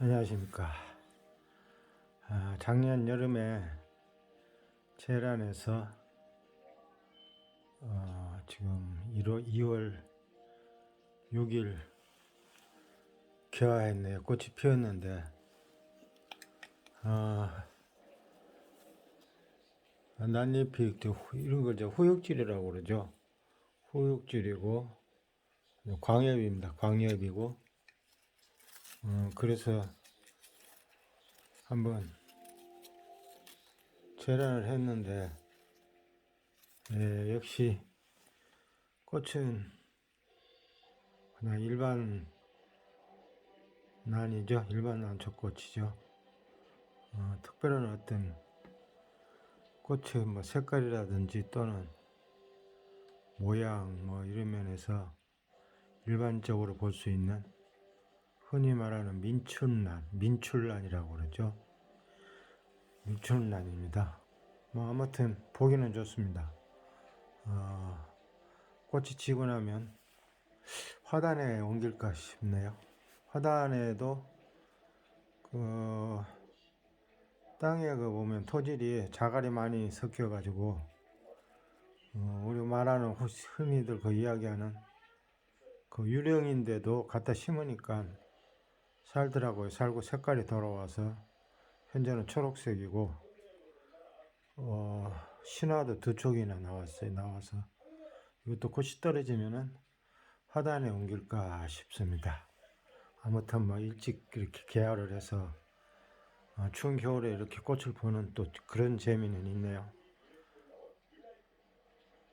안녕하십니까. 아, 작년 여름에 제란에서 어, 지금 1월, 2월 6일 개화했네요. 꽃이 피었는데 어, 난잎이 또 후- 이런 걸 후육질이라고 그러죠. 후육질이고 광엽입니다. 광엽이고 어, 그래서 한번 재란을 했는데 예, 역시 꽃은 그냥 일반 난이죠. 일반 난초꽃이죠. 어, 특별한 어떤 꽃의 뭐 색깔이라든지 또는 모양 뭐 이런 면에서 일반적으로 볼 수 있는 흔히 말하는 민춘란, 민출란이라고 그러죠. 민출란입니다. 뭐 아무튼 보기는 좋습니다. 어, 꽃이 지고 나면 화단에 옮길까 싶네요. 화단에도 그 땅에 그 보면 토질이 자갈이 많이 섞여가지고 어, 우리 말하는 후- 흔히들 그 이야기하는 그 유령인데도 갖다 심으니까 살더라고요. 살고 색깔이 돌아와서 현재는 초록색이고 어, 신화도 두 쪽이나 나왔어요. 나와서 이것도 꽃이 떨어지면은 화단에 옮길까 싶습니다. 아무튼 뭐 일찍 이렇게 개화를 해서 어, 추운 겨울에 이렇게 꽃을 보는 또 그런 재미는 있네요.